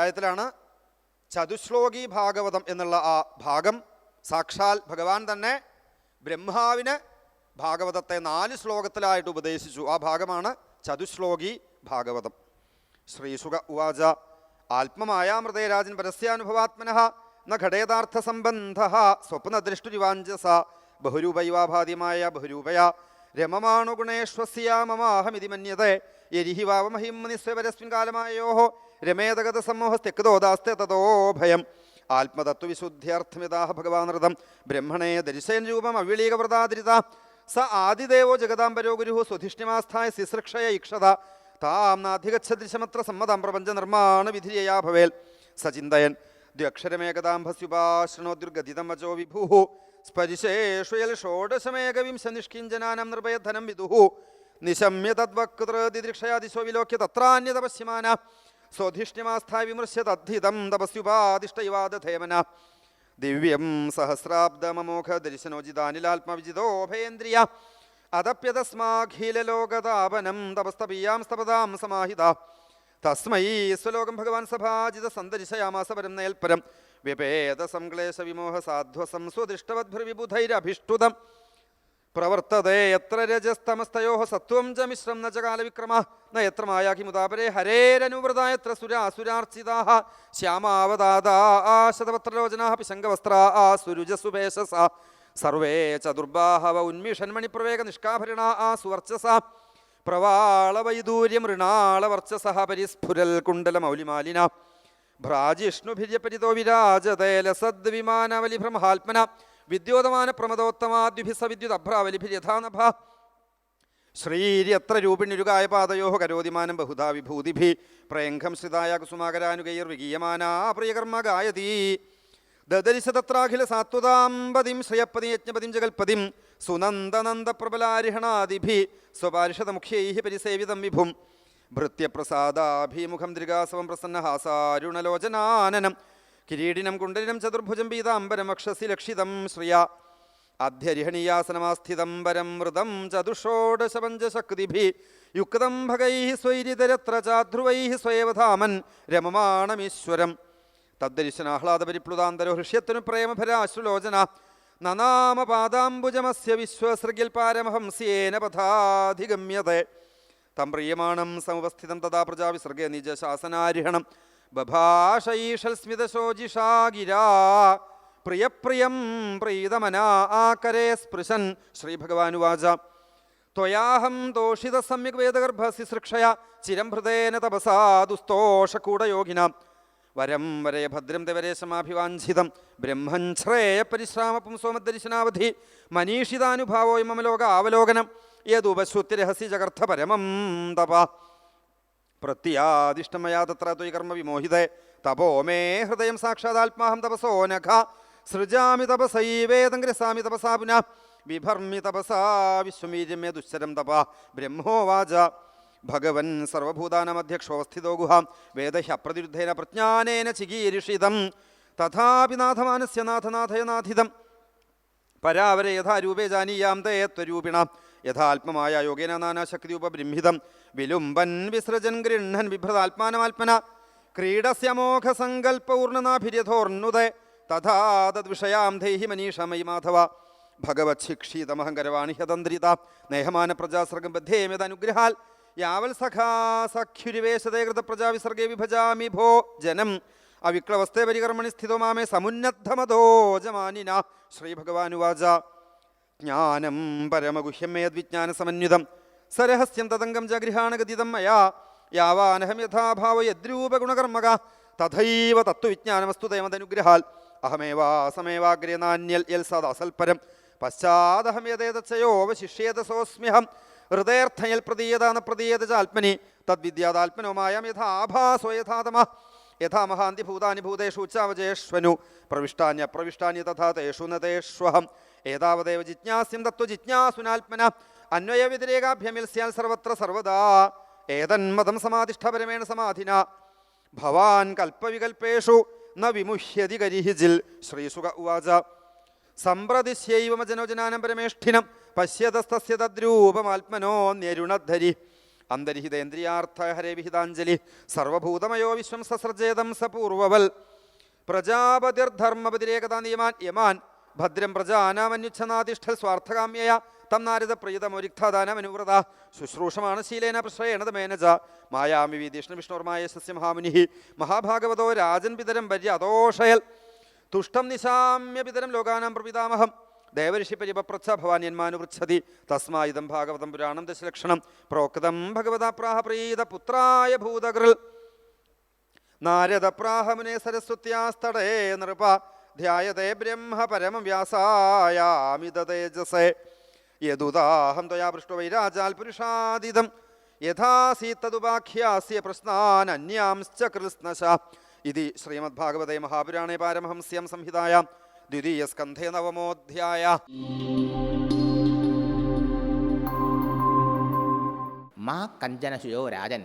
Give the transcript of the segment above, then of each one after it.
അധ്യായത്തിലാണ് ചതുശ്ലോകി ഭാഗവതം എന്നുള്ള ആ ഭാഗം. സാക്ഷാൽ ഭഗവാൻ തന്നെ ബ്രഹ്മാവിന് ഭാഗവതത്തെ നാല് ശ്ലോകത്തിലായിട്ട് ഉപദേശിച്ചു. ആ ഭാഗമാണ് ചതുശ്ലോകി ഭാഗവതം. ശ്രീസുഖ ഉവാച ആത്മമായാമൃതേ രാജൻ പരസ്യാനുഭവാത്മന ന ഘടേതാർത്ഥ സംബന്ധ സ്വപ്നദൃഷ്ടുരിവാഞ്ചസ ബഹുരൂപൈവാഭാദ്യമായ ബഹുരൂപയ രമമാണു ഗുണേശ്വസ്യ മമാഹമിതി എരിഹിവാവമഹിം നിസ്വരസ്മിൻ കാലമായോ രമേതഗത സമൂഹസ്ത്യക്തോദാസ്തെ തതോ ഭയം. ആത്മതത്വവിശുദ്ധ്യർത്ഥമിതാഹ ഭഗവാനൃതം. ബ്രഹ്മണേ ദരിശയൻ രൂപം അവ്യളീകവ്രതാതിരിത സ ആദിദേവോ ജഗദാംബരോ ഗുരു സ്വധിഷ്ണിമാസ്ഥായ ശുശ്രക്ഷയ ഇക്ഷത താം നാധിഗച്ഛദൃശമത്ര സമ്മതം പ്രപഞ്ച നിർമ്മാണ വിധിയയാ ഭവേൽ. സചിന്തയൻ. ദ്വക്ഷരമേകദാംഭസ്യുപാശ്രണോദ്യുർഗതിതം അജോ വിഭു. സ്പരിശേഷുയൽ ഷോഡശമേകവിംശ നിഷ്കിഞ്ചനാനം നിർഭയധനം വിദുഹു നിശമ്യ തദ്വക്തൃതിദൃക്ഷയാതിശോ വിലോക്യ തത്രാന്യത പശ്യമാന സ്വധിഷ്ണ്യമാസ്ഥായ വിമൃശ്യ തദ്ധിതം തപസ്യുപാദിഷ്ടൈവാദധേമന ദിവ്യം സഹസ്രാബ്ദമമോഘ ദർശനോജിതാനിലാത്മവിജിതോഭയേന്ദ്രിയ അതപ്യതസ്മാഖിലോകതാപനം തപസ്തപീയാം സ്തപതാം സമാഹിത. തസ്മൈ സ്വലോകം ഭഗവാൻ സഭാജിത സന്തരിശയാമാസപരം പരം നേൽപരം വ്യപേത സംക്ലേശ വിമോഹ സാധ്വസം സ്വദിഷ്ടവദ്ഭിർവിബുധൈരഭിഷ്ടുതം പ്രവർത്തതേ എത്ര രജസ്തമസ്തയോ സത്വം ച മിശ്രം ന ച കാലവിക്രമ ന എത്ര മായാഖി മുതാപരേ ഹരേരനുവൃത എത്ര സുരാസുരാർച്ചിതാ ശ്യാമാവതാദാ ശതപത്രലോചനാ ആ സുരുജസുഭേഷസ സർവേ ചതുർബാഹവ ഉന്മിഷന്മണിപ്രവേഗ നിഷ്കാഭരണ ആ സുവർച്ചസ പ്രവാളവൈദൂര്യമൃണാളവർച്ചസ പരിസ്ഫുരൽ കുണ്ടലമൗലിമാലിന ഭ്രാജിഷ്ണുഭിര്യപരിതോ വിരാജതേ ലസദ്വിമാനവലിഭ്രമഹാത്മന വിദ്യോതമാന പ്രമദോത്തമാദ്യുഭിസ വിദ്യുത് അഭ്രാവലിഭിര്യഥാനഭ ശ്രീര്യത്ര രൂപിണിരുകായ പാതയോ കരോതിമാനം ബഹുധാ വിഭൂതിഭി. പ്രയംഘം ശ്രിതായ കുസുമാകരാനുകൈർവിഗീയമാനാ പ്രിയകർമ്മ ഗായതീ. ദദരിശ തത്രാഖില സാത്വതാംബതിം ശ്രയപ്പതി യജ്ഞപതിം ജഗൽപതിം. സുനന്ദനന്ദപ്രബലാരിഹണാദിഭി. സ്വപാരിഷതമുഖ്യൈ പരിസേവിതം വിഭും. ഭൃത്യപ്രസാദാഭിമുഖം ദൃഗാസവം പ്രസന്നഹാസാരുണലോചനാനനം. കിരീടിനം കുണ്ടലിനം ചതുർഭുജം പീതാംബരം വക്ഷസി ലക്ഷിതം ശ്രിയ. അധ്യരിഹണീയാസനമാസ്ഥിതം പരം മൃതം ചതുഷോഡശപഞ്ചശക്തിഭി. യുക്തം ഭഗൈ സ്വൈരിതരത്ര ചാധ്രുവൈ സ്വയവധാമൻ രമമാണമീശ്വരം. തദ്ദരിശനാഹ്ലാദപരിപ്ലുതാന്തരോ ഹൃഷ്യത്തിനു പ്രേമഭരാശ്രുലോചന. നനാമ പാദാംബുജമസ്യ വിശ്വസൃഗിൽ പാരമഹംസ്യേന പഥാധിഗമ്യത. തം പ്രിയമാണം സമുപസ്ഥിതം തഥാ പ്രജാവിസർഗേ നിജശാസനാരിഹണം. ബഭാഷൈഷൽ സ്മിതശോജിഷാ ഗിരാ പ്രിയപ്രിയം പ്രീതമനാ ആകരേ സ്പൃശൻ ശ്രീഭഗവാനുവാച. ത്വയാഹം ദോഷിത സമ്യക് വേദഗർഭസിസൃക്ഷയ ചിരം ഹൃദയന തപസാ വരം വരേ ഭദ്രം തവരേശമാഭിവാഞ്ചിതം ബ്രഹ്മൻ ശ്രേയ പരിശ്രാമ പുംസോമദർശനാവധി മനീഷിതാനുഭാവോ മമലോക അവലോകനം യദുപശ്രുത്തിരഹസി ജഗർത്ഥ പരമം തപ. പ്രത്യാദിഷ്ടമയാ തത്ര ത്വയി വിമോഹിതേ. തപോ മേ ഹൃദയം സാക്ഷാദാത്മാഹം തപസോ നഖ. സൃജാമി തപസൈവേദം ഗ്രസാമി തപസാ പുന. വിഭർമ്മി തപസാ വിശ്വമീര്യമേ ദുശ്ചരം തപ. ബ്രഹ്മോവാച ഭഗവൻ സർവഭൂതാനമധ്യക്ഷോസ്ഥിതോ ഗുഹ. വേദഹ്യപ്രതിരുദ്ധേന പ്രജ്ഞാനേന ചികീരിഷിതം. തഥാപി നാഥമാനസ്യ നാഥനാഥയനാഥിതം പരാവരെ യഥാരൂപേ ജാനീയാം തേ ത്വരൂപിണ യഥാത്മമായ യോഗേന നാനാശക്തി ഉപബ്രംഹിതം വിലുംബൻ വിസൃജൻ ഗൃഹൻ ബിഭ്രതാത്മാനമാത്മന ക്രീഡസ്യമോഘ സങ്കല്പൂർണനാഭിര്യഥോർന്നുദേ തഥാ തദ്വിഷയാം ധൈഹി മനീഷമയി മാധവ. ഭഗവത്ശിക്ഷീതമഹങ്കരവാണി ഹതന്ത്രിത. നേഹമാന പ്രജാസർഗം ബദ്ധേമ്യതനുഗ്രഹാൽ യാവൽ സഖാ സഖ്യുരിവേശതേ കൃത പ്രജാവിസർഗേ വിഭജാമി ഭോ ജനം. അവിക്ലവസ്തേ പരികർമ്മണി സ്ഥിതോ മാമേ. സമുന്നദ്ധമതോ ജമാനിന. ശ്രീഭഗവാനുവാച. ജ്ഞാനം പരമഗുഹ്യം മേദ്വിജ്ഞാന സമന്വിതം സരഹസ്യം തതംഗം ജഗൃഹാണഗതിതം മയാ. യാവാനഹം യഥാഭാവ യദ്രൂപഗുണകർമ്മക. തഥൈവ തത്വവിജ്ഞാനമസ്തുതയമതനുഗ്രഹാൽ അഹമേവാസമേവാഗ്രേ നാന്യൽ യൽ സദാസൽപരം. പശ്ചാദഹം യഥേതച്ചയോവശിഷ്യേത സോസ്മ്യഹം. ഹൃദയർത്ഥയൽ പ്രതീയത ന പ്രതീയത ച ആത്മനി തദ്വിദ്യാതാത്മനോ മായം യഥാഭാസോ യഥാതമ യഥാ മഹാന്തി ഭൂതാനി ഭൂതേഷു ഉച്ചാവജേഷ്വനു പ്രവിഷ്ടാന്യ പ്രവിഷ്ടാന്യ തഥാ തേഷു ന ജിജ്ഞാസ്യം തത്വ ജിജ്ഞാസുനാത്മന അന്വയ വ്യതിരേകാഭ്യമിൽ സ്യാൽ സർവത്ര സർവദാ ഏതന്മതം സമാധിഷ്ഠപരമേണ സമാധിന. ഭവാൻ കൽപ്പവികൽപ്പേഷു ന വിമുഹ്യതി കരിഹിജിൽ ശ്രീസുഖ ഉവാച സമ്പ്രതിശ്യൈവമജനോജനാനം പരമേഷ്ഠിനം പശ്യതസ്തസ്യ തദ്രൂപമാത്മനോ ന്യരുണദ്ധരി. അന്തരിഹിതേന്ദ്രിയാർത്ഥ ഹരേ വിഹിതാഞ്ജലി സർവഭൂതമയോ വിശ്വം സസർജേതം സപൂർവവൽ പ്രജാപതിർധർമ്മപതിരേകതാ നിയമാൻ യമാൻ ഭദ്രം പ്രജ ആനാമന്യുച്ഛനാധിഷ്ഠ സ്വാർത്ഥകാമ്യയ. തം നാരദ പ്രീതമൊരിക്താദാനമനുവ്രത ശുശ്രൂഷമാണ് ശീലേന പ്രശ്രയേണത് മേനജ. മായാമി വിധീഷ്ണ വിഷ്ണുർമായ സസ്യമഹാമുനി മഹാഭാഗവതോ രാജൻ പിതരം വര്യ അതോഷയൽ. തുഷ്ടം നിശാമ്യ പിതരം ലോകാനാം പ്രപിതാമഹം. ദേവഋഷി പരിപപ്രച്ഛ ഭവാന്യന്മാനുപൃച്ഛതി തസ്മായിതം ഭാഗവതം പുരാണം ദശലക്ഷണം. പ്രോക്തം ഭഗവതാപ്രാഹ പ്രീത പുത്രായ ഭൂതകൃൽ. നാരദ പ്രാഹമുനെ സരസ്വത്യാസ്തടേ നൃപ. ധ്യായതേ ബ്രഹ്മ പരമം വ്യാസായാമിത തേജസേ. യദുദാഹം ത്വയാ പൃഷ്ട വൈരാജാൽ പുരുഷാദിതം. യഥാസീത്തതുപാഖ്യാസ്യ പ്രശ്നാനന്യാംശ്ച കൃത്സ്നശ. ഇതി ശ്രീമദ്ഭാഗവതേ മഹാപുരാണേ പാരമഹംസ്യം സംഹിതായാം ദ്വിതീയസ്കന്ധേ നവമോധ്യായ. മാ കഞ്ചനശുയോ രാജൻ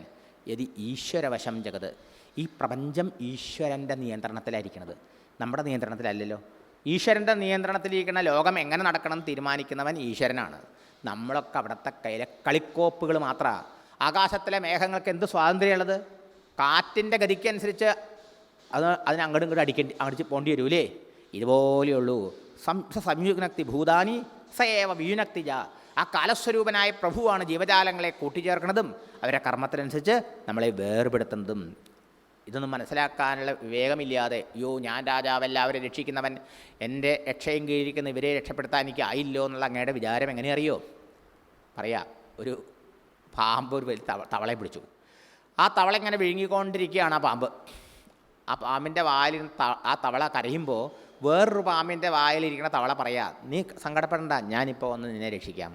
യതി ഈശ്വരവശം ജഗത്. ഈ പ്രപഞ്ചം ഈശ്വരന്റെ നിയന്ത്രണത്തിലായിരിക്കണത്. നമ്മുടെ നിയന്ത്രണത്തിലല്ലല്ലോ. ഈശ്വരന്റെ നിയന്ത്രണത്തിലിരിക്കുന്ന ലോകം എങ്ങനെ നടക്കണം തീരുമാനിക്കുന്നവൻ ഈശ്വരനാണ്. നമ്മളൊക്കെ അവിടുത്തെ കയ്യിലെ കളിക്കോപ്പുകൾ മാത്രമാണ് ആകാശത്തിലെ മേഘങ്ങൾക്ക് എന്ത് സ്വാതന്ത്ര്യമുള്ളത്? കാറ്റിന്റെ ഗതിക്കനുസരിച്ച് അത് അതിന് അങ്ങോട്ടും ഇങ്ങോട്ടും അടിക്കേണ്ടി അടിച്ച് പോണ്ടി വരൂലേ? ഇതുപോലെയുള്ളൂ. സം സംയുഗ്നക്തി ഭൂതാനി സേവ വ്യൂനക്തിജ. ആ കാലസ്വരൂപനായ പ്രഭുവാണ് ജീവജാലങ്ങളെ കൂട്ടിച്ചേർക്കുന്നതും അവരെ കർമ്മത്തിനനുസരിച്ച് നമ്മളെ വേർപെടുത്തുന്നതും. ഇതൊന്നും മനസ്സിലാക്കാനുള്ള വിവേകമില്ലാതെ അയ്യോ ഞാൻ രാജാവല്ല അവരെ രക്ഷിക്കുന്നവൻ എന്റെ രക്ഷയും കീഴിരിക്കുന്ന ഇവരെ രക്ഷപ്പെടുത്താൻ എനിക്ക് ആയില്ലോ എന്നുള്ള അങ്ങയുടെ വിചാരം എങ്ങനെ അറിയോ പറയാ ഒരു പാമ്പ് ഒരു വലിയ തവ തവളയെ പിടിച്ചു. ആ തവള ഇങ്ങനെ വിഴുങ്ങിക്കൊണ്ടിരിക്കുകയാണ് ആ പാമ്പ്. ആ പാമ്പിന്റെ വായിൽ ആ തവള കരയുമ്പോൾ വേറൊരു പാമ്പിന്റെ വായിലിരിക്കുന്ന തവള പറയാ നീ സങ്കടപ്പെടണ്ട ഞാനിപ്പോൾ വന്ന് നിന്നെ രക്ഷിക്കാം.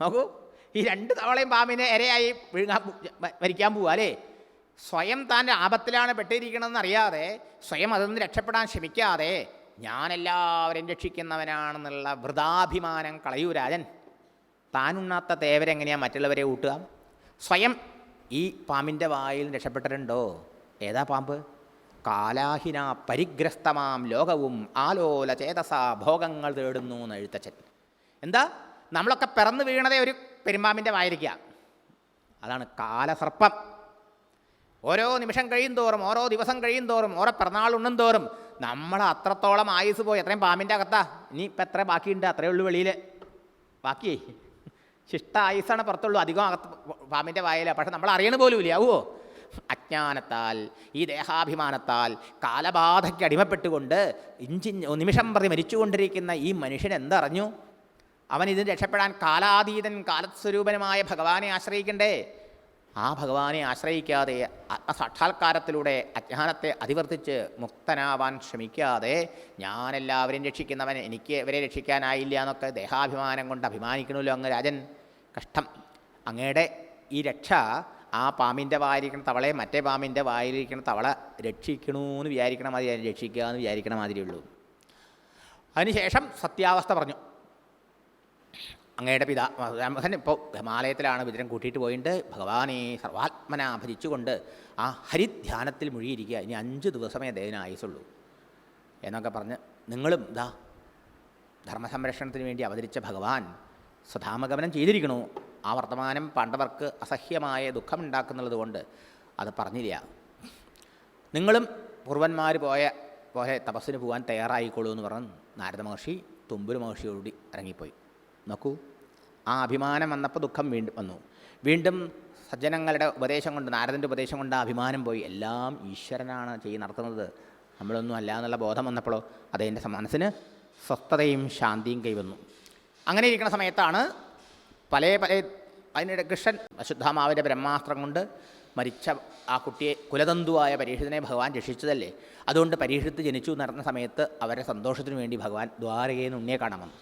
നോക്കൂ ഈ രണ്ട് തവളയും പാമ്പിനെ ഇരയായി വിഴുങ്ങാൻ മരിക്കാൻ പോവുക അല്ലേ? സ്വയം താൻ ആപത്തിലാണ് പെട്ടിരിക്കണമെന്ന് അറിയാതെ സ്വയം അതിൽ നിന്ന് രക്ഷപ്പെടാൻ ശ്രമിക്കാതെ ഞാനെല്ലാവരെയും രക്ഷിക്കുന്നവനാണെന്നുള്ള വൃതാഭിമാനം കളയൂ രാജൻ. താനുണ്ണാത്ത തേവരെങ്ങനെയാണ് മറ്റുള്ളവരെ ഊട്ടുക? സ്വയം ഈ പാമ്പിന്റെ വായിൽ രക്ഷപ്പെട്ടിട്ടുണ്ടോ? ഏതാ പാമ്പ്? കാലാഹിന പരിഗ്രസ്തമാം ലോകവും ആലോല ചേതസ ഭോഗങ്ങൾ തേടുന്നു എന്ന് എഴുത്തച്ഛൻ. എന്താ? നമ്മളൊക്കെ പിറന്നു വീണതേ ഒരു പെരുമ്പാമ്പിന്റെ വായിരിക്കുക അതാണ് കാലസർപ്പം. ഓരോ നിമിഷം കഴിയും തോറും ഓരോ ദിവസം കഴിയും തോറും ഓരോ പിറന്നാൾ ഉണ്ണും തോറും നമ്മൾ അത്രത്തോളം ആയുസ് പോയി. എത്രയും പാമ്പിന്റെ അകത്താ. ഇനി ഇപ്പം എത്ര ബാക്കിയുണ്ട്? അത്രയേ ഉള്ളൂ വെളിയിൽ ബാക്കി ശിഷ്ട ആയുസാണ് പുറത്തുള്ളൂ. അധികം അകത്ത് പാമ്പിന്റെ വായല. പക്ഷെ നമ്മൾ അറിയണ പോലും ഇല്ല. ആവുമോ അജ്ഞാനത്താൽ ഈ ദേഹാഭിമാനത്താൽ കാലബാധയ്ക്ക് അടിമപ്പെട്ടുകൊണ്ട് ഇഞ്ചി നിമിഷം പ്രതി മരിച്ചുകൊണ്ടിരിക്കുന്ന ഈ മനുഷ്യൻ എന്തറിഞ്ഞു? അവൻ ഇതിന് രക്ഷപ്പെടാൻ കാലാതീതൻ കാലസ്വരൂപനുമായ ഭഗവാനെ ആശ്രയിക്കണ്ടേ? ആ ഭഗവാനെ ആശ്രയിക്കാതെ ആത്മസാക്ഷാത്കാരത്തിലൂടെ അജ്ഞാനത്തെ അതിവർത്തിച്ച് മുക്തനാവാൻ ശ്രമിക്കാതെ ഞാനെല്ലാവരെയും രക്ഷിക്കുന്നവൻ എനിക്ക് ഇവരെ രക്ഷിക്കാനായില്ല എന്നൊക്കെ ദേഹാഭിമാനം കൊണ്ട് അഭിമാനിക്കണമല്ലോ അങ്ങ് രാജൻ. കഷ്ടം. അങ്ങയുടെ ഈ രക്ഷ ആ പാമ്പിന്റെ വായിരിക്കുന്ന തവളെ മറ്റേ പാമ്പിന്റെ വായിലിരിക്കുന്ന തവള രക്ഷിക്കണമെന്ന് വിചാരിക്കണ മാതിരി രക്ഷിക്കുക എന്ന് വിചാരിക്കണ മാതിരിയുള്ളൂ. അതിനുശേഷം സത്യാവസ്ഥ പറഞ്ഞു. അങ്ങയുടെ പിതാ രാമഭൻ ഇപ്പോൾ ഹിമാലയത്തിലാണ് വിദുരൻ കൂട്ടിയിട്ട് പോയിട്ട് ഭഗവാനെ സർവാത്മന ഭജിച്ചുകൊണ്ട് ആ ഹരിധ്യാനത്തിൽ മുഴുകിയിരിക്കുക. ഇനി അഞ്ച് ദിവസമേ ദേവന ആയുസുള്ളൂ എന്നൊക്കെ പറഞ്ഞ് നിങ്ങളും ദാ ധർമ്മസംരക്ഷണത്തിന് വേണ്ടി അവതരിച്ച ഭഗവാൻ സ്വധാമഗമനം ചെയ്തിരിക്കണു. ആ വർത്തമാനം പാണ്ഡവർക്ക് അസഹ്യമായ ദുഃഖമുണ്ടാക്കുന്നുള്ളത് കൊണ്ട് അത് പറഞ്ഞില്ല. നിങ്ങളും പൂർവന്മാർ പോയ പോലെ തപസ്സിന് പോകാൻ തയ്യാറായിക്കോളൂ എന്ന് പറഞ്ഞ് നാരദ മഹർഷി തുമ്പുരു മഹർഷിയോടുകൂടി ഇറങ്ങിപ്പോയി. നോക്കൂ. ആ അഭിമാനം വന്നപ്പോൾ ദുഃഖം വീണ്ടും വന്നു. വീണ്ടും സജ്ജനങ്ങളുടെ ഉപദേശം കൊണ്ട് നാരദന്റെ ഉപദേശം കൊണ്ട് ആ അഭിമാനം പോയി. എല്ലാം ഈശ്വരനാണ് ചെയ്ത് നടത്തുന്നത്. നമ്മളൊന്നും അല്ല എന്നുള്ള ബോധം വന്നപ്പോഴോ അദ്ദേഹന്റെ മനസ്സിന് സ്വസ്ഥതയും ശാന്തിയും കൈവന്നു. അങ്ങനെ ഇരിക്കുന്ന സമയത്താണ് പല പല അതിനിടെ കൃഷ്ണൻ അശുദ്ധാമാവിന്റെ ബ്രഹ്മാസ്ത്രം കൊണ്ട് മരിച്ച ആ കുട്ടിയെ കുലതന്തുവായ പരീക്ഷത്തിനെ ഭഗവാൻ രക്ഷിച്ചതല്ലേ? അതുകൊണ്ട് പരീക്ഷത്ത് ജനിച്ചു നടന്ന സമയത്ത് അവരെ സന്തോഷത്തിനു വേണ്ടി ഭഗവാൻ ദ്വാരകയിൽ ഉണ്ണിയെ കാണാൻ വന്നു.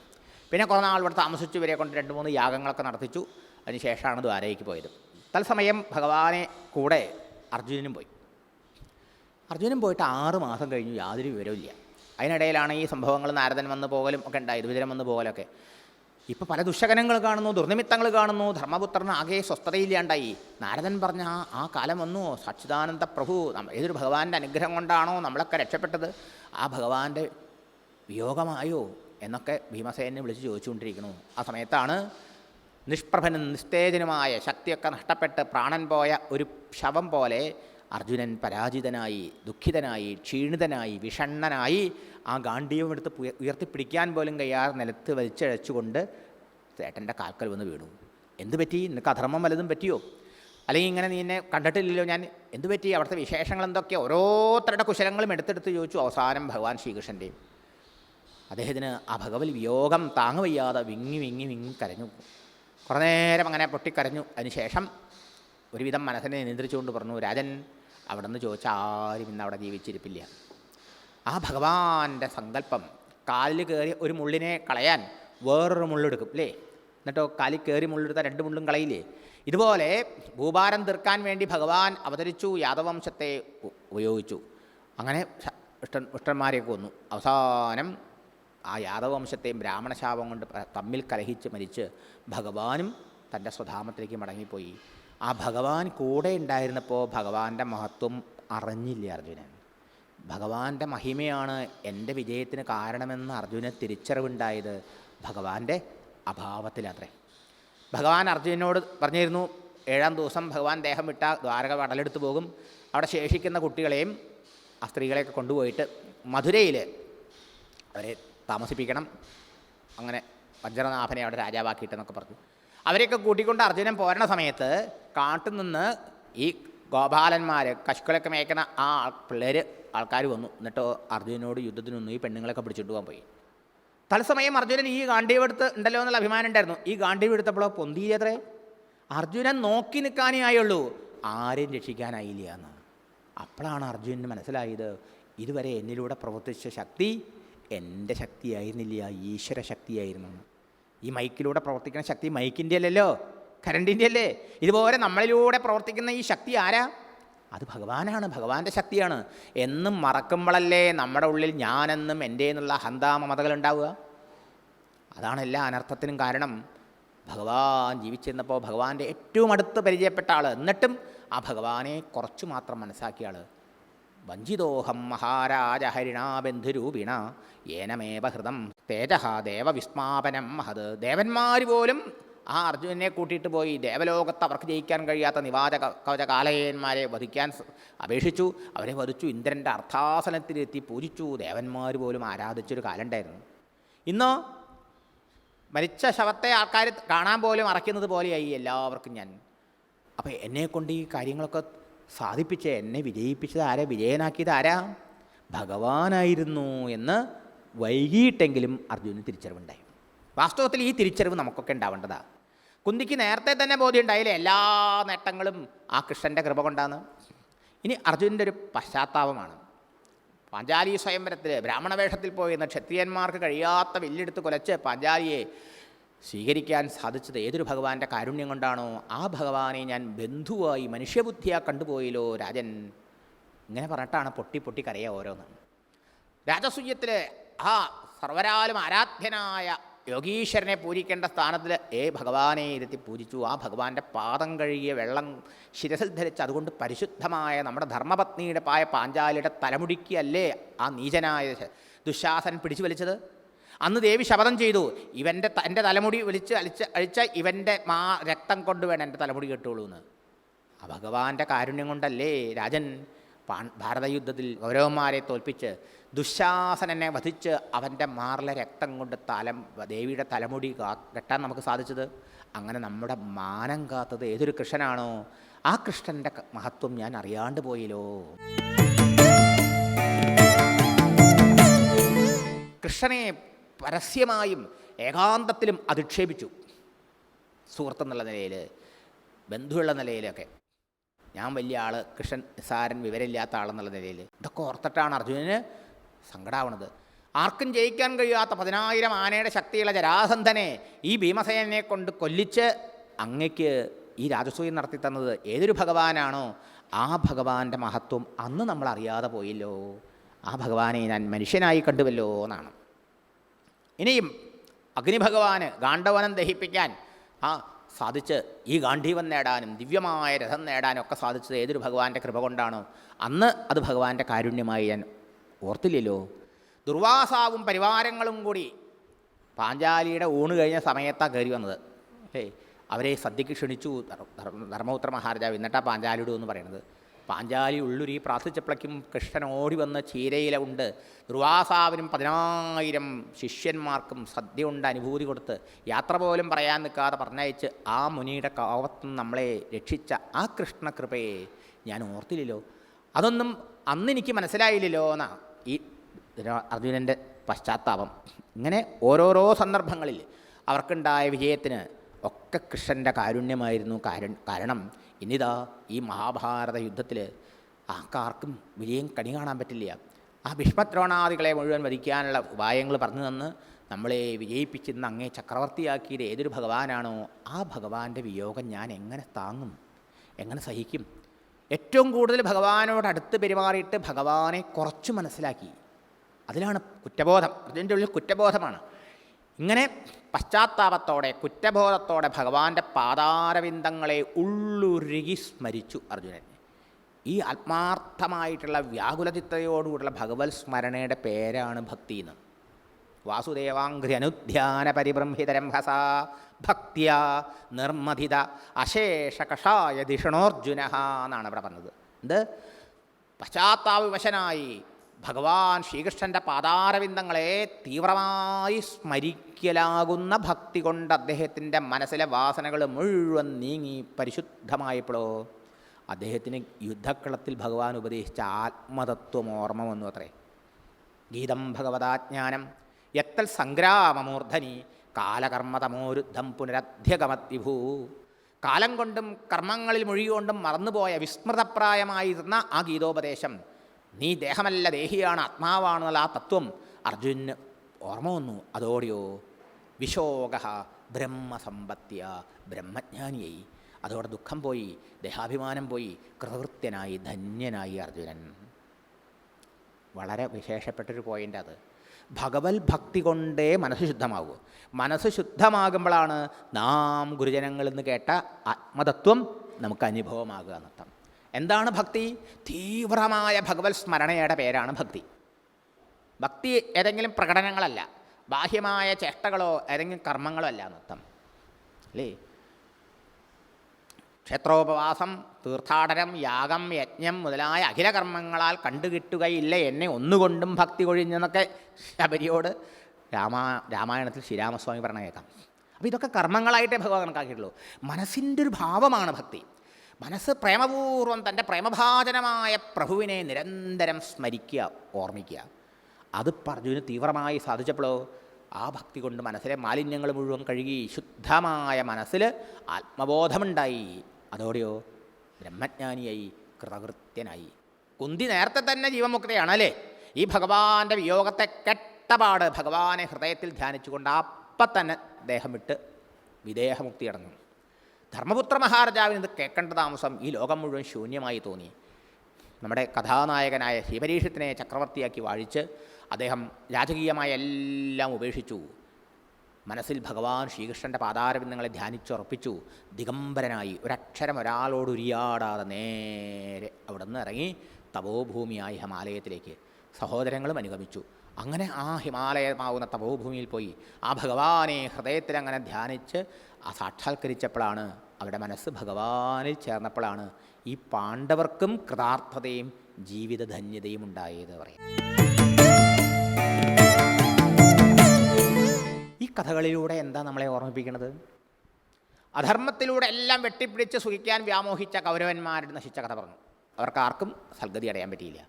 പിന്നെ കുറേ നാൾ ഇവിടെ താമസിച്ചു ഇവരെ കൊണ്ട് രണ്ട് മൂന്ന് യാഗങ്ങളൊക്കെ നടത്തിച്ചു. അതിനുശേഷമാണ് ദ്വാരയ്ക്ക് പോയത്. തത്സമയം ഭഗവാനെ കൂടെ അർജുനനും പോയി. അർജുനൻ പോയിട്ട് ആറ് മാസം കഴിഞ്ഞു യാതൊരു വിവരവുമില്ല. അതിനിടയിലാണ് ഈ സംഭവങ്ങൾ നാരദൻ വന്ന് പോകലും ഒക്കെ ഉണ്ടായത് വിതരം വന്ന് പോകലൊക്കെ. ഇപ്പോൾ പല ദുശകനങ്ങൾ കാണുന്നു ദുർനിമിത്തങ്ങൾ കാണുന്നു ധർമ്മപുത്രന് ആകെ സ്വസ്ഥതയില്ലാണ്ടായി. നാരദൻ പറഞ്ഞ ആ കാലം വന്നു സച്ചിദാനന്ദ പ്രഭു ഏതൊരു ഭഗവാന്റെ അനുഗ്രഹം കൊണ്ടാണോ നമ്മളൊക്കെ രക്ഷപ്പെട്ടത്? ആ ഭഗവാന്റെ വിയോഗമായോ എന്നൊക്കെ ഭീമസേനെ വിളിച്ച് ചോദിച്ചുകൊണ്ടിരിക്കുന്നു. ആ സമയത്താണ് നിഷ്പ്രഭനും നിസ്തേജനുമായ ശക്തിയൊക്കെ നഷ്ടപ്പെട്ട് പ്രാണൻ പോയ ഒരു ശവം പോലെ അർജുനൻ പരാജിതനായി ദുഃഖിതനായി ക്ഷീണിതനായി വിഷണ്ണനായി ആ ഗാന്ഡീവം എടുത്ത് ഉയർത്തിപ്പിടിക്കാൻ പോലും കഴിയാതെ നിലത്ത് വലിച്ചഴച്ചുകൊണ്ട് ചേട്ടന്റെ കാൽക്കൽ വന്ന് വീണു. എന്ത് പറ്റി? നിനക്ക് അധർമ്മം വല്ലതും പറ്റിയോ? അല്ലെങ്കിൽ ഇങ്ങനെ നീ എന്നെ കണ്ടിട്ടില്ലല്ലോ ഞാൻ? എന്ത് പറ്റി? അവിടുത്തെ വിശേഷങ്ങൾ എന്തൊക്കെ? ഓരോരുത്തരുടെ കുശലങ്ങളും എടുത്തെടുത്ത് ചോദിച്ചു അവസാനം ഭഗവാൻ ശ്രീകൃഷ്ണന്റെയും. അദ്ദേഹത്തിന് ആ ഭഗവത് വിയോഗം താങ്ങുവയ്യാതെ വിങ്ങി വിങ്ങി വിങ്ങി കരഞ്ഞു കുറേ നേരം അങ്ങനെ പൊട്ടിക്കരഞ്ഞു. അതിനുശേഷം ഒരുവിധം മനസ്സിനെ നിയന്ത്രിച്ചുകൊണ്ട് പറഞ്ഞു രാജൻ അവിടെ നിന്ന് ചോദിച്ചാൽ ആരും ഇന്ന് അവിടെ ജീവിച്ചിരിപ്പില്ല. ആ ഭഗവാന്റെ സങ്കല്പം കാലിൽ കയറി ഒരു മുള്ളിനെ കളയാൻ വേറൊരു മുള്ളെടുക്കും അല്ലേ എന്നിട്ടോ കാലിൽ കയറി മുള്ളെടുത്താൽ രണ്ട് മുള്ളും കളയില്ലേ? ഇതുപോലെ ഭൂഭാരം തീർക്കാൻ വേണ്ടി ഭഗവാൻ അവതരിച്ചു യാദവംശത്തെ ഉപയോഗിച്ചു. അങ്ങനെ ഇഷ്ടന്മാരെയൊക്കെ വന്നു. അവസാനം ആ യാദവംശത്തെയും ബ്രാഹ്മണശാപം കൊണ്ട് തമ്മിൽ കലഹിച്ച് മരിച്ച് ഭഗവാനും തന്റെ സ്വധാമത്തിലേക്ക് മടങ്ങിപ്പോയി. ആ ഭഗവാൻ കൂടെ ഉണ്ടായിരുന്നപ്പോൾ ഭഗവാന്റെ മഹത്വം അറിഞ്ഞില്ല അർജുനൻ? ഭഗവാന്റെ മഹിമയാണ് എന്റെ വിജയത്തിന് കാരണമെന്ന് അർജുന തിരിച്ചറിവുണ്ടായത് ഭഗവാന്റെ അഭാവത്തിലത്രേ. ഭഗവാൻ അർജുനനോട് പറഞ്ഞിരുന്നു ഏഴാം ദിവസം ഭഗവാൻ ദേഹം വിട്ട ദ്വാരക വടലെടുത്ത് പോകും. അവിടെ ശേഷിക്കുന്ന കുട്ടികളെയും ആ സ്ത്രീകളെയൊക്കെ കൊണ്ടുപോയിട്ട് മധുരയിൽ അവരെ താമസിപ്പിക്കണം. അങ്ങനെ വജ്രനാഭനെ അവിടെ രാജാവാക്കിയിട്ടെന്നൊക്കെ പറഞ്ഞു. അവരെയൊക്കെ കൂട്ടിക്കൊണ്ട് അർജുനൻ പോരണ സമയത്ത് കാട്ടിൽ നിന്ന് ഈ ഗോപാലന്മാർ കശുക്കളൊക്കെ മേയ്ക്കണ ആ പിള്ളേർ ആൾക്കാർ വന്നു. എന്നിട്ട് അർജുനോട് യുദ്ധത്തിന് ഈ പെണ്ണുങ്ങളൊക്കെ പിടിച്ചിട്ട് പോകാൻ പോയി. തത്സമയം അർജുനൻ ഈ ഗാന്ധീവ് എടുത്ത് ഉണ്ടല്ലോ എന്നുള്ള അഭിമാനം ഉണ്ടായിരുന്നു. ഈ ഗാന്ഡീവ് എടുത്തപ്പോഴോ പൊന്തിയില്ലത്രേ അർജുനൻ നോക്കി നിൽക്കാനേ ആയുള്ളൂ ആരെയും രക്ഷിക്കാനായില്ല എന്ന്. അപ്പോഴാണ് അർജുനന് മനസ്സിലായത്. ഇതുവരെ എന്നിലൂടെ പ്രവർത്തിച്ച ശക്തി എന്റെ ശക്തിയായിരുന്നില്ല ഈശ്വര ശക്തിയായിരുന്നു. ഈ മൈക്കിലൂടെ പ്രവർത്തിക്കുന്ന ശക്തി മൈക്കിന്റെ അല്ലല്ലോ കരണ്ടിന്റെ അല്ലേ? ഇതുപോലെ നമ്മളിലൂടെ പ്രവർത്തിക്കുന്ന ഈ ശക്തി ആരാ? അത് ഭഗവാനാണ് ഭഗവാന്റെ ശക്തിയാണ്. എന്നും മറക്കുമ്പോഴല്ലേ നമ്മുടെ ഉള്ളിൽ ഞാനെന്നും എന്റെ എന്നുള്ള ഹന്താമമതകൾ ഉണ്ടാവുക? അതാണ് എല്ലാ അനർത്ഥത്തിനും കാരണം. ഭഗവാൻ ജീവിച്ചിരുന്നപ്പോൾ ഭഗവാന്റെ ഏറ്റവും അടുത്ത് പരിചയപ്പെട്ട ആൾ എന്നിട്ടും ആ ഭഗവാനെ കുറച്ചു മാത്രം മനസ്സാക്കിയ ആൾ വഞ്ചിതോഹം മഹാരാജ ഹരിണാബന്ധുരൂപിണ ഏനമേവ ഹൃതം തേജ ദേവവിസ്മാപനം. മഹത് ദേവന്മാർ പോലും ആ അർജുനനെ കൂട്ടിയിട്ട് പോയി ദേവലോകത്ത് അവർക്ക് ജയിക്കാൻ കഴിയാത്ത നിവാച കവച കാലയന്മാരെ വധിക്കാൻ അപേക്ഷിച്ചു. അവരെ വധിച്ചു. ഇന്ദ്രന്റെ അർത്ഥാസനത്തിലെത്തി പൂജിച്ചു. ദേവന്മാർ പോലും ആരാധിച്ചൊരു കാലം ഉണ്ടായിരുന്നു ഇന്നോ മരിച്ച ശവത്തെ ആൾക്കാർ കാണാൻ പോലും അറയ്ക്കുന്നത് പോലെയായി എല്ലാവർക്കും ഞാൻ. അപ്പോൾ എന്നെക്കൊണ്ട് ഈ കാര്യങ്ങളൊക്കെ സാധിപ്പിച്ച് എന്നെ വിജയിപ്പിച്ചത് ആരാ? വിജയനാക്കിയത് ആരാ? ഭഗവാനായിരുന്നു എന്ന് വൈകിട്ടെങ്കിലും അർജുനന് തിരിച്ചറിവുണ്ടായി. വാസ്തവത്തിൽ ഈ തിരിച്ചറിവ് നമുക്കൊക്കെ ഉണ്ടാവേണ്ടതാണ് കുന്തിക്ക് നേരത്തെ തന്നെ ബോധ്യം ഉണ്ടായില്ലേ? എല്ലാ നേട്ടങ്ങളും ആ കൃഷ്ണന്റെ കൃപ കൊണ്ടാണ്. ഇനി അർജുനന്റെ ഒരു പശ്ചാത്താപമാണ്. പാഞ്ചാലി സ്വയംവരത്തിൽ ബ്രാഹ്മണവേഷത്തിൽ പോയി പോയിരുന്ന ക്ഷത്രിയന്മാർക്ക് കഴിയാത്ത വില്ലെടുത്ത് കൊലച്ച് പാഞ്ചാലിയെ സ്വീകരിക്കാൻ സാധിച്ചത് ഏതൊരു ഭഗവാന്റെ കാരുണ്യം കൊണ്ടാണോ? ആ ഭഗവാനെ ഞാൻ ബന്ധുവായി മനുഷ്യബുദ്ധിയാ കണ്ടുപോയല്ലോ രാജൻ. ഇങ്ങനെ പറഞ്ഞിട്ടാണ് പൊട്ടി പൊട്ടി കരയ ഓരോന്ന്. രാജസൂയത്തിലെ ആ സർവരാലും ആരാധ്യനായ യോഗീശ്വരനെ പൂജിക്കേണ്ട സ്ഥാനത്തിൽ ഏ ഭഗവാനെ ഇരുത്തി പൂജിച്ചു. ആ ഭഗവാന്റെ പാദം കഴുകിയ വെള്ളം ശിരസിൽ ധരിച്ച് അതുകൊണ്ട് പരിശുദ്ധമായ നമ്മുടെ ധർമ്മപത്നിയുടെ പായ പാഞ്ചാലിയുടെ തലമുടിക്കല്ലേ ആ നീചനായ ദുശാസൻ പിടിച്ചു വലിച്ചത്? അന്ന് ദേവി ശപഥം ചെയ്തു. ഇവന്റെ എന്റെ തലമുടി വലിച്ച് അഴിച്ച് അഴിച്ച ഇവന്റെ മാ രക്തം കൊണ്ട് വേണം എന്റെ തലമുടി കെട്ടുള്ളൂ എന്ന്. ആ ഭഗവാന്റെ കാരുണ്യം കൊണ്ടല്ലേ രാജൻ ഭാരതയുദ്ധത്തിൽ കൗരവന്മാരെ തോൽപ്പിച്ച് ദുശാസനനെ വധിച്ച് അവന്റെ മാറിലെ രക്തം കൊണ്ട് തലം ദേവിയുടെ തലമുടി കെട്ടാൻ നമുക്ക് സാധിച്ചത്? അങ്ങനെ നമ്മുടെ മാനം കാത്തത് ഏതൊരു കൃഷ്ണനാണോ ആ കൃഷ്ണന്റെ മഹത്വം ഞാൻ അറിയാണ്ട് പോയില്ലോ. കൃഷ്ണനെ പരസ്യമായും ഏകാന്തത്തിലും അധിക്ഷേപിച്ചു. സുഹൃത്തെന്നുള്ള നിലയിൽ ബന്ധുവുള്ള നിലയിലൊക്കെ. ഞാൻ വലിയ ആൾ കൃഷ്ണൻ നിസാരൻ വിവരമില്ലാത്ത ആളെന്നുള്ള നിലയിൽ ഇതൊക്കെ ഓർത്തിട്ടാണ് അർജുനന് സങ്കടാവണത്. ആർക്കും ജയിക്കാൻ കഴിയാത്ത പതിനായിരം ആനയുടെ ശക്തിയുള്ള ജരാസന്ധനെ ഈ ഭീമസേനെ കൊണ്ട് കൊല്ലിച്ച് അങ്ങയ്ക്ക് ഈ രാജസൂയം നടത്തി തന്നത് ഏതൊരു ഭഗവാനാണോ ആ ഭഗവാന്റെ മഹത്വം അന്ന് നമ്മൾ അറിയാതെ പോയില്ലോ. ആ ഭഗവാനെ ഞാൻ മനുഷ്യനായി കണ്ടുവല്ലോ എന്നാണ്. ഇനിയും അഗ്നിഭഗവാന് ഗാണ്ഡവനം ദഹിപ്പിക്കാൻ ആ സാധിച്ച് ഈ ഗാന്ധീവൻ നേടാനും ദിവ്യമായ രഥം നേടാനും ഒക്കെ സാധിച്ചത് ഏതൊരു ഭഗവാന്റെ കൃപ കൊണ്ടാണോ? അന്ന് അത് ഭഗവാന്റെ കാരുണ്യമായി ഞാൻ ഓർത്തില്ലല്ലോ. ദുർവാസാവും പരിവാരങ്ങളും കൂടി പാഞ്ചാലിയുടെ ഊണ് കഴിഞ്ഞ സമയത്താണ് കയറി വന്നത്. ഏയ് അവരെ സദ്യക്ക് ക്ഷണിച്ചു ധർ- ധർ- ധർമ്മപുത്ര മഹാരാജാവ് എന്നിട്ടാ പാഞ്ചാലിയുടെ എന്ന് പറയുന്നത് പാഞ്ചാലി ഉള്ളൂരി പ്രാർത്ഥിച്ചപ്പോഴേക്കും കൃഷ്ണൻ ഓടി വന്ന ചീരയില ഉണ്ട് ദുർവാസാവിനും പതിനായിരം ശിഷ്യന്മാർക്കും സദ്യ ഉണ്ട് അനുഭൂതി കൊടുത്ത് യാത്ര പോലും പറയാൻ നിൽക്കാതെ പറഞ്ഞയച്ച് ആ മുനിയുടെ കാവത്തുനിന്ന് നമ്മളെ രക്ഷിച്ച ആ കൃഷ്ണകൃപയെ ഞാൻ ഓർത്തില്ലല്ലോ. അതൊന്നും അന്ന് എനിക്ക് മനസ്സിലായില്ലല്ലോ എന്നാ ഈ അർജുനന്റെ പശ്ചാത്താപം. ഇങ്ങനെ ഓരോരോ സന്ദർഭങ്ങളിൽ അവർക്കുണ്ടായ വിജയത്തിന് ഒക്കെ കൃഷ്ണന്റെ കാരുണ്യമായിരുന്നു. കാരണം ഇന്നിതാ ഈ മഹാഭാരത യുദ്ധത്തിൽ ആർക്കാർക്കും വിജയം കണി കാണാൻ പറ്റില്ല. ആ ഭീഷ്മദ്രോണാദികളെ മുഴുവൻ വധിക്കാനുള്ള ഉപായങ്ങൾ പറഞ്ഞു തന്ന് നമ്മളെ വിജയിപ്പിച്ചിരുന്ന അങ്ങേ ചക്രവർത്തിയാക്കിയത് ഏതൊരു ഭഗവാനാണോ ആ ഭഗവാന്റെ വിയോഗം ഞാൻ എങ്ങനെ താങ്ങും? എങ്ങനെ സഹിക്കും? ഏറ്റവും കൂടുതൽ ഭഗവാനോട് അടുത്ത് പെരുമാറിയിട്ട് ഭഗവാനെ കുറച്ച് മനസ്സിലാക്കി. അതിലാണ് കുറ്റബോധം. അതിന്റെ ഉള്ളിൽ കുറ്റബോധമാണ്. ഇങ്ങനെ പശ്ചാത്താപത്തോടെ കുറ്റബോധത്തോടെ ഭഗവാന്റെ പാതാരവിന്ദങ്ങളെ ഉള്ളുരുകി സ്മരിച്ചു അർജുനൻ. ഈ ആത്മാർത്ഥമായിട്ടുള്ള വ്യാകുലചിത്തയോടുകൂടിയുള്ള ഭഗവത് സ്മരണയുടെ പേരാണ് ഭക്തി എന്ന്. വാസുദേവാംഘ്രി അനുധ്യാന പരിബ്രംഹിതരംഹസ ഭക്തിയ നിർമ്മതിത അശേഷ കഷായ ധിഷണോർജുന എന്നാണ് ഇവിടെ പറഞ്ഞത്. എന്ത്? പശ്ചാത്താപവശനായി ഭഗവാൻ ശ്രീകൃഷ്ണന്റെ പാതാരവിന്ദങ്ങളെ തീവ്രമായി സ്മരിക്കലാകുന്ന ഭക്തി കൊണ്ട് അദ്ദേഹത്തിന്റെ മനസ്സിലെ വാസനകൾ മുഴുവൻ നീങ്ങി പരിശുദ്ധമായപ്പോഴോ അദ്ദേഹത്തിന് യുദ്ധക്കളത്തിൽ ഭഗവാൻ ഉപദേശിച്ച ആത്മതത്വം ഓർമ്മ വന്നു അത്രേ. ഗീതം ഭഗവതാജ്ഞാനം എത്തൽ സംഗ്രാമമൂർധനി കാലകർമ്മതമോരുദ്ധം പുനരധ്യഗമത്തിഭൂ കാലം കൊണ്ടും കർമ്മങ്ങളിൽ മുഴികൊണ്ടും മറന്നുപോയ വിസ്മൃതപ്രായമായിരുന്ന ആ ഗീതോപദേശം നീ ദേഹമല്ല ദേഹിയാണ് ആത്മാവാണെന്നുള്ള ആ തത്വം അർജുനന് ഓർമ്മ വന്നു. അതോടെയോ? വിശോക ബ്രഹ്മസമ്പത്യ ബ്രഹ്മജ്ഞാനിയായി. അതോടെ ദുഃഖം പോയി ദേഹാഭിമാനം പോയി കൃതകൃത്യനായി ധന്യനായി അർജുനൻ. വളരെ വിശേഷപ്പെട്ടൊരു പോയിന്റ് അത്. ഭഗവത് ഭക്തി കൊണ്ടേ മനസ്സ് ശുദ്ധമാകൂ മനസ്സ് ശുദ്ധമാകുമ്പോഴാണ് നാം ഗുരുജനങ്ങളിൽ നിന്ന് കേട്ട ആത്മതത്വം നമുക്ക് അനുഭവമാകുക എന്നർത്ഥം. എന്താണ് ഭക്തി? തീവ്രമായ ഭഗവത് സ്മരണയുടെ പേരാണ് ഭക്തി. ഭക്തി ഏതെങ്കിലും പ്രകടനങ്ങളല്ല. ബാഹ്യമായ ചേഷ്ടകളോ ഏതെങ്കിലും കർമ്മങ്ങളോ അല്ല എന്നർത്ഥം അല്ലേ? ക്ഷേത്രോപവാസം തീർത്ഥാടനം യാഗം യജ്ഞം മുതലായ അഖില കർമ്മങ്ങളാൽ കണ്ടുകിട്ടുകയില്ല. എന്നെ ഒന്നുകൊണ്ടും ഭക്തി കൊഴിഞ്ഞെന്നൊക്കെ ശബരിയോട് രാമാ രാമായണത്തിൽ ശ്രീരാമസ്വാമി പറഞ്ഞ കേൾക്കാം അപ്പോൾ ഇതൊക്കെ കർമ്മങ്ങളായിട്ടേ ഭഗവാൻ കണക്കാക്കിയിട്ടുള്ളൂ. മനസ്സിന്റെ ഒരു ഭാവമാണ് ഭക്തി. മനസ്സ് പ്രേമപൂർവം തന്റെ പ്രേമഭാചനമായ പ്രഭുവിനെ നിരന്തരം സ്മരിക്കുക ഓർമ്മിക്കുക. അത് അർജുന് തീവ്രമായി സാധിച്ചപ്പോഴോ? ആ ഭക്തി കൊണ്ട് മനസ്സിലെ മാലിന്യങ്ങൾ മുഴുവൻ കഴുകി ശുദ്ധമായ മനസ്സിൽ ആത്മബോധമുണ്ടായി. അതോടെയോ ബ്രഹ്മജ്ഞാനിയായി കൃതകൃത്യനായി. കുന്തി നേരത്തെ തന്നെ ജീവമുക്തയാണ് അല്ലേ? ഈ ഭഗവാന്റെ വിയോഗത്തെ കെട്ടപാട് ഭഗവാനെ ഹൃദയത്തിൽ ധ്യാനിച്ചുകൊണ്ട് അപ്പം തന്നെ ദേഹം വിട്ട് വിദേഹമുക്തി അടങ്ങും ധർമ്മപുത്ര മഹാരാജാവിന് ഇത് കേൾക്കേണ്ട താമസം ഈ ലോകം മുഴുവൻ ശൂന്യമായി തോന്നി. നമ്മുടെ കഥാനായകനായ ശിവരീഷത്തിനെ ചക്രവർത്തിയാക്കി വാഴിച്ച് അദ്ദേഹം രാജകീയമായ എല്ലാം ഉപേക്ഷിച്ചു. മനസ്സിൽ ഭഗവാൻ ശ്രീകൃഷ്ണന്റെ പാതാരബിന്ദങ്ങളെ ധ്യാനിച്ചുറപ്പിച്ചു. ദിഗംബരനായി ഒരക്ഷരം ഒരാളോട് ഉരിയാടാതെ നേരെ അവിടെ നിന്ന് ഇറങ്ങി തപോഭൂമിയായി ഹിമാലയത്തിലേക്ക് സഹോദരങ്ങളും അനുഗമിച്ചു. അങ്ങനെ ആ ഹിമാലയമാവുന്ന തപോഭൂമിയിൽ പോയി ആ ഭഗവാനെ ഹൃദയത്തിൽ അങ്ങനെ ധ്യാനിച്ച് സാക്ഷാത്കരിച്ചപ്പോഴാണ് അവരുടെ മനസ്സ് ഭഗവാനിൽ ചേർന്നപ്പോഴാണ് ഈ പാണ്ഡവർക്കും കൃതാർത്ഥതയും ജീവിതധന്യതയും ഉണ്ടായത് പറയാം ഈ കഥകളിലൂടെ എന്താ നമ്മളെ ഓർമ്മിപ്പിക്കുന്നത്? അധർമ്മത്തിലൂടെ എല്ലാം വെട്ടിപ്പിടിച്ച് സുഖിക്കാൻ വ്യാമോഹിച്ച കൗരവന്മാരുടെ നശിച്ച കഥ പറഞ്ഞു. അവർക്ക് ആർക്കും സൽഗതി അടയാൻ പറ്റിയില്ല.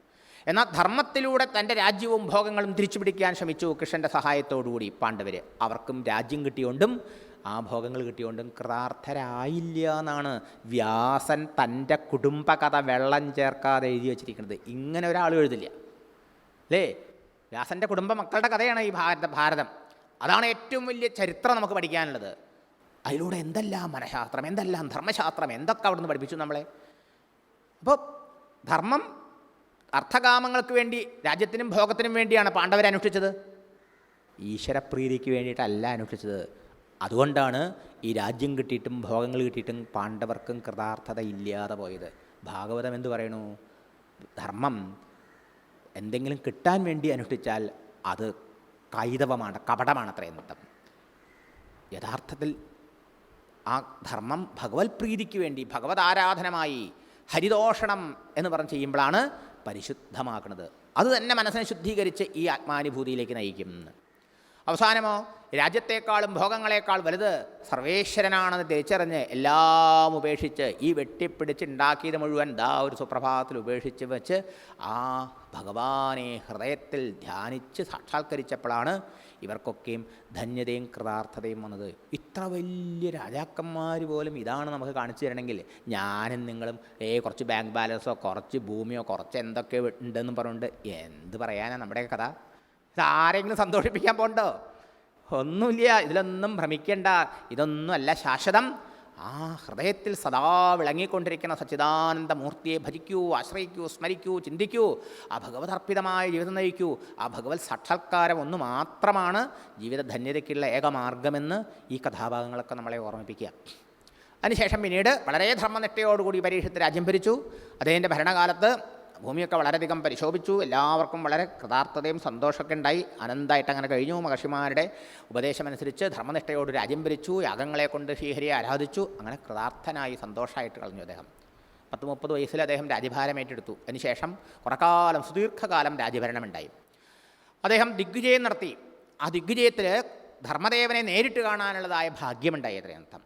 എന്നാൽ ധർമ്മത്തിലൂടെ തന്റെ രാജ്യവും ഭോഗങ്ങളും തിരിച്ചു പിടിക്കാൻ ശ്രമിച്ചു കൃഷ്ണന്റെ സഹായത്തോടുകൂടി പാണ്ഡവർ അവർക്കും രാജ്യം കിട്ടിയോണ്ടും ആ ഭോഗങ്ങൾ കിട്ടിയോണ്ടും കൃതാർത്ഥരായില്ല എന്നാണ് വ്യാസൻ തന്റെ കുടുംബകഥ വെള്ളം ചേർക്കാതെ എഴുതി വച്ചിരിക്കുന്നത്. ഇങ്ങനെ ഒരാൾ എഴുതില്ല. അല്ലേ? വ്യാസന്റെ കുടുംബ മക്കളുടെ കഥയാണ് ഈ ഭാരത ഭാരതം. അതാണ് ഏറ്റവും വലിയ ചരിത്രം നമുക്ക് പഠിക്കാനുള്ളത്. അതിലൂടെ എന്തെല്ലാം മനഃശാസ്ത്രം എന്തെല്ലാം ധർമ്മശാസ്ത്രം എന്തൊക്കെ അവിടുന്ന് പഠിപ്പിച്ചു നമ്മളെ? അപ്പോൾ ധർമ്മം അർത്ഥകാമങ്ങൾക്ക് വേണ്ടി രാജ്യത്തിനും ഭോഗത്തിനും വേണ്ടിയാണ് പാണ്ഡവരെ അനുഷ്ഠിച്ചത്. ഈശ്വരപ്രീതിക്ക് വേണ്ടിയിട്ടല്ല അനുഷ്ഠിച്ചത്. അതുകൊണ്ടാണ് ഈ രാജ്യം കിട്ടിയിട്ടും ഭോഗങ്ങൾ കിട്ടിയിട്ടും പാണ്ഡവർക്കും കൃതാർത്ഥത ഇല്ലാതെ പോയത്. ഭാഗവതം എന്ത് പറയണു ധർമ്മം എന്തെങ്കിലും കിട്ടാൻ വേണ്ടി അനുഷ്ഠിച്ചാൽ അത് കൈതവമാണ് കപടമാണ് അത്രയും നൃത്തം യഥാർത്ഥത്തിൽ ആ ധർമ്മം ഭഗവത് പ്രീതിക്ക് വേണ്ടി ഭഗവത് ആരാധനമായി ഹരിദോഷണം എന്ന് പറഞ്ഞ് ചെയ്യുമ്പോഴാണ് പരിശുദ്ധമാക്കുന്നത് അത് തന്നെ മനസ്സിനെ ശുദ്ധീകരിച്ച് ഈ ആത്മാനുഭൂതിയിലേക്ക് നയിക്കും. അവസാനമോ? രാജ്യത്തെക്കാളും ഭോഗങ്ങളെക്കാൾ വലുത് സർവേശ്വരനാണെന്ന് തിരിച്ചറിഞ്ഞ് എല്ലാം ഉപേക്ഷിച്ച് ഈ വെട്ടിപ്പിടിച്ചുണ്ടാക്കിയത് മുഴുവൻ ദാ ഒരു സുപ്രഭാതത്തിൽ ഉപേക്ഷിച്ച് വെച്ച് ആ ഭഗവാനെ ഹൃദയത്തിൽ ധ്യാനിച്ച് സാക്ഷാത്കരിച്ചപ്പോഴാണ് ഇവർക്കൊക്കെയും ധന്യതയും കൃതാർത്ഥതയും വന്നത്. ഇത്ര വലിയ രാജാക്കന്മാർ പോലും ഇതാണ് നമുക്ക് കാണിച്ചു തരണമെങ്കിൽ ഞാനും നിങ്ങളും ഏ കുറച്ച് ബാങ്ക് ബാലൻസോ കുറച്ച് ഭൂമിയോ കുറച്ച് എന്തൊക്കെ ഉണ്ടെന്ന് പറഞ്ഞുകൊണ്ട് എന്ത് പറയാനാണ് നമ്മുടെ കഥ? ഇതാരെങ്കിലും സന്തോഷിപ്പിക്കാൻ പോണ്ടോ? ഒന്നുമില്ല ഇതിലൊന്നും ഭ്രമിക്കേണ്ട ഇതൊന്നുമല്ല ശാശ്വതം. ആ ഹൃദയത്തിൽ സദാ വിളങ്ങിക്കൊണ്ടിരിക്കുന്ന സച്ചിദാനന്ദ മൂർത്തിയെ ഭജിക്കൂ ആശ്രയിക്കൂ സ്മരിക്കൂ ചിന്തിക്കൂ ആ ഭഗവതർപ്പിതമായ ജീവിതം നയിക്കൂ. ആ ഭഗവത് സാക്ഷാത്കാരം ഒന്ന് മാത്രമാണ് ജീവിത ഏക മാർഗമെന്ന് ഈ കഥാഭാഗങ്ങളൊക്കെ നമ്മളെ ഓർമ്മിപ്പിക്കുക. അതിനുശേഷം പിന്നീട് വളരെ ധർമ്മനിഷ്ഠയോടുകൂടി പരീക്ഷത്തിൽ രാജ്യം ഭരിച്ചു അദ്ദേഹത്തിന്റെ ഭരണകാലത്ത് ഭൂമിയൊക്കെ വളരെയധികം പരിശോഭിച്ചു. എല്ലാവർക്കും വളരെ കൃതാർത്ഥതയും സന്തോഷമൊക്കെ ഉണ്ടായി. അനന്തായിട്ട് അങ്ങനെ കഴിഞ്ഞു. മഹർഷിമാരുടെ ഉപദേശമനുസരിച്ച് ധർമ്മനിഷ്ഠയോട് രാജ്യം ഭരിച്ചു. യാഗങ്ങളെ കൊണ്ട് ശ്രീഹരിയെ ആരാധിച്ചു. അങ്ങനെ കൃതാർത്ഥനായി സന്തോഷമായിട്ട് കളഞ്ഞു അദ്ദേഹം. പത്ത് മുപ്പത് വയസ്സിൽ അദ്ദേഹം രാജ്യഭാരം ഏറ്റെടുത്തു. അതിനുശേഷം കുറക്കാലം സുദീർഘകാലം രാജ്യഭരണമുണ്ടായി. അദ്ദേഹം ദിഗ്വിജയം നടത്തി. ആ ദിഗ്വിജയത്തിൽ ധർമ്മദേവനെ നേരിട്ട് കാണാനുള്ളതായ ഭാഗ്യമുണ്ടായി അത്രയർത്ഥം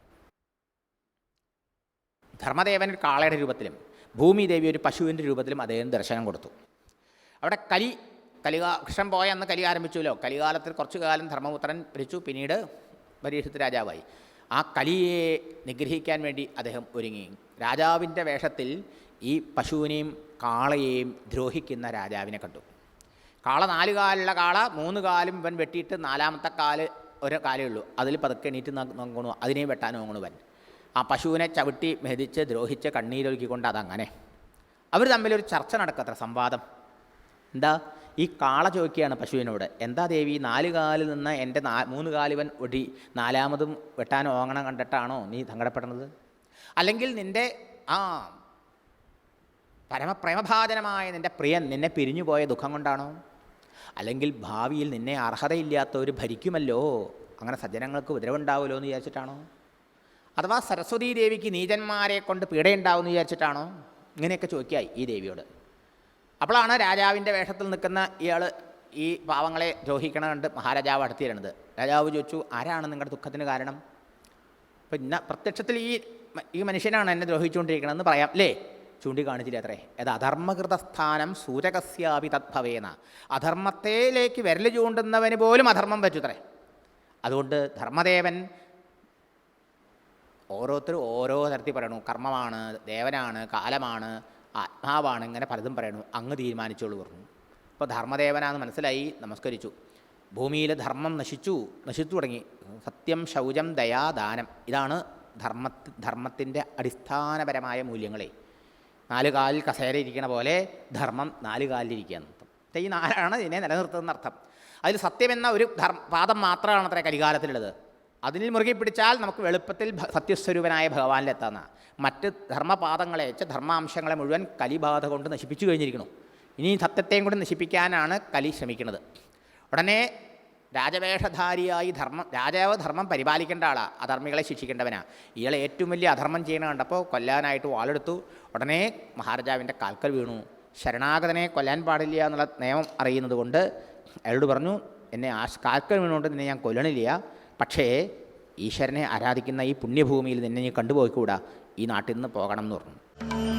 ധർമ്മദേവൻ കാളയുടെ രൂപത്തിലും ഭൂമിദേവി ഒരു പശുവിന്റെ രൂപത്തിലും അദ്ദേഹം ദർശനം കൊടുത്തു. അവിടെ കലി കലികാ കൃഷ്ണൻ പോയ അന്ന് കലി ആരംഭിച്ചുല്ലോ കലികാലത്തിൽ കുറച്ചു കാലം ധർമ്മപുത്രൻ ഭരിച്ചു. പിന്നീട് പരീക്ഷത്ത് രാജാവായി. ആ കലിയെ നിഗ്രഹിക്കാൻ വേണ്ടി അദ്ദേഹം ഒരുങ്ങി. രാജാവിന്റെ വേഷത്തിൽ ഈ പശുവിനെയും കാളയെയും ദ്രോഹിക്കുന്ന രാജാവിനെ കണ്ടു. കാള നാല് കാലുള്ള കാള മൂന്ന് കാലും ഇവൻ വെട്ടിയിട്ട് നാലാമത്തെ കാൽ ഒരു കാലേ ഉള്ളൂ. അതിൽ പതുക്കെ എണീറ്റ് നോക്കണു അതിനെ വെട്ടാൻ നോങ്ങണു ഇവൻ. ആ പശുവിനെ ചവിട്ടി മെതിച്ച് ദ്രോഹിച്ച് കണ്ണീരൊഴുക്കിക്കൊണ്ട് അതങ്ങനെ. അവർ തമ്മിലൊരു ചർച്ച നടക്കത്ര സംവാദം. എന്താ? ഈ കാള ചോദിക്കുകയാണ് പശുവിനോട്. എന്താ ദേവി നാല് കാലിൽ നിന്ന് എന്റെ നാ മൂന്ന് കാലിവൻ ഒടി നാലാമതും വെട്ടാൻ ഓങ്ങണം കണ്ടിട്ടാണോ നീ സങ്കടപ്പെടുന്നത്? അല്ലെങ്കിൽ നിന്റെ ആ പരമപ്രേമഭാജനമായ നിന്റെ പ്രിയൻ നിന്നെ പിരിഞ്ഞുപോയ ദുഃഖം കൊണ്ടാണോ? അല്ലെങ്കിൽ ഭാവിയിൽ നിന്നെ അർഹതയില്ലാത്തവർ ഭരിക്കുമല്ലോ? അങ്ങനെ സജ്ജനങ്ങൾക്ക് ഉപദ്രവമുണ്ടാവുമല്ലോ എന്ന് വിചാരിച്ചിട്ടാണോ? അഥവാ സരസ്വതീ ദേവിക്ക് നീചന്മാരെ കൊണ്ട് പീഡയുണ്ടാവുമെന്ന് വിചാരിച്ചിട്ടാണോ? ഇങ്ങനെയൊക്കെ ചോദിക്കായി ഈ ദേവിയോട്. അപ്പോഴാണ് രാജാവിന്റെ വേഷത്തിൽ നിൽക്കുന്ന ഇയാൾ ഈ പാവങ്ങളെ ദ്രോഹിക്കണ കണ്ട് മഹാരാജാവ് അടുത്തിരുന്നത് രാജാവ് ചോദിച്ചു ആരാണ് നിങ്ങളുടെ ദുഃഖത്തിന് കാരണം? പിന്നെ പ്രത്യക്ഷത്തിൽ ഈ ഈ മനുഷ്യനാണ് എന്നെ ദ്രോഹിച്ചുകൊണ്ടിരിക്കണമെന്ന് പറയാം അല്ലേ? ചൂണ്ടിക്കാണിച്ചില്ല അത്രേ. അത് അധർമ്മകൃത സ്ഥാനം സൂചകസ്യാപി തദ്ഭവേന അധർമ്മത്തിലേക്ക് വിരൽ ചൂണ്ടുന്നവന് പോലും അധർമ്മം പറ്റുത്രേ. അതുകൊണ്ട് ധർമ്മദേവൻ ഓരോരുത്തരും ഓരോ തരത്തിൽ പറയണു. കർമ്മമാണ് ദേവനാണ് കാലമാണ് ആത്മാവാണ് ഇങ്ങനെ പലതും പറയണു. അങ്ങ് തീരുമാനിച്ചോളൂ പറഞ്ഞു. അപ്പോൾ ധർമ്മദേവനാന്ന് മനസ്സിലായി നമസ്കരിച്ചു. ഭൂമിയിലെ ധർമ്മം നശിച്ചു നശിച്ചു തുടങ്ങി. സത്യം ശൗചം ദയാ ദാനം. ഇതാണ് ധർമ്മ ധർമ്മത്തിന്റെ അടിസ്ഥാനപരമായ മൂല്യങ്ങളെ. നാല് കാലിൽ കസേര ഇരിക്കണ പോലെ ധർമ്മം നാല് കാലിലിരിക്കുക എന്നർത്ഥം ഈ നാലാണ് ഇതിനെ നിലനിർത്തുന്ന അർത്ഥം അതിൽ സത്യമെന്ന ഒരു ധർമ്മ പാദം മാത്രമാണ് അത്ര കലികാലത്തിലുള്ളത്. അതിൽ മുറുകെ പിടിച്ചാൽ നമുക്ക് എളുപ്പത്തിൽ സത്യസ്വരൂപനായ ഭഗവാനിലെത്താന്ന മറ്റ് ധർമ്മപാദങ്ങളെ വെച്ച് ധർമാംശങ്ങളെ മുഴുവൻ കലിബാധ കൊണ്ട് നശിപ്പിച്ചു കഴിഞ്ഞിരിക്കണം ഇനി സത്യത്തെയും കൂടി നശിപ്പിക്കാനാണ് കലി ശ്രമിക്കുന്നത്. ഉടനെ രാജവേഷധാരിയായി ധർമ്മം രാജാവ് ധർമ്മം പരിപാലിക്കേണ്ട ആളാണ് അധർമ്മികളെ ശിക്ഷിക്കേണ്ടവനാണ് ഇയാളെ ഏറ്റവും വലിയ അധർമ്മം ചെയ്യണ കണ്ടപ്പോൾ കൊല്ലാനായിട്ട് വാളെടുത്തു. ഉടനെ മഹാരാജാവിന്റെ കാൽക്കൽ വീണു. ശരണാഗതനെ കൊല്ലാൻ പാടില്ല എന്നുള്ള നിയമം അറിയുന്നത് കൊണ്ട് അയാളോട് പറഞ്ഞു എന്നെ ആ കാൽക്കൽ വീണുകൊണ്ട് നിന്നെ ഞാൻ കൊല്ലണില്ല. പക്ഷേ ഈശ്വരനെ ആരാധിക്കുന്ന ഈ പുണ്യഭൂമിയിൽ നിന്നെ നീ കണ്ടുപോയിക്കൂടാ. ഈ നാട്ടിൽ നിന്ന് പോകണം എന്ന് പറഞ്ഞു.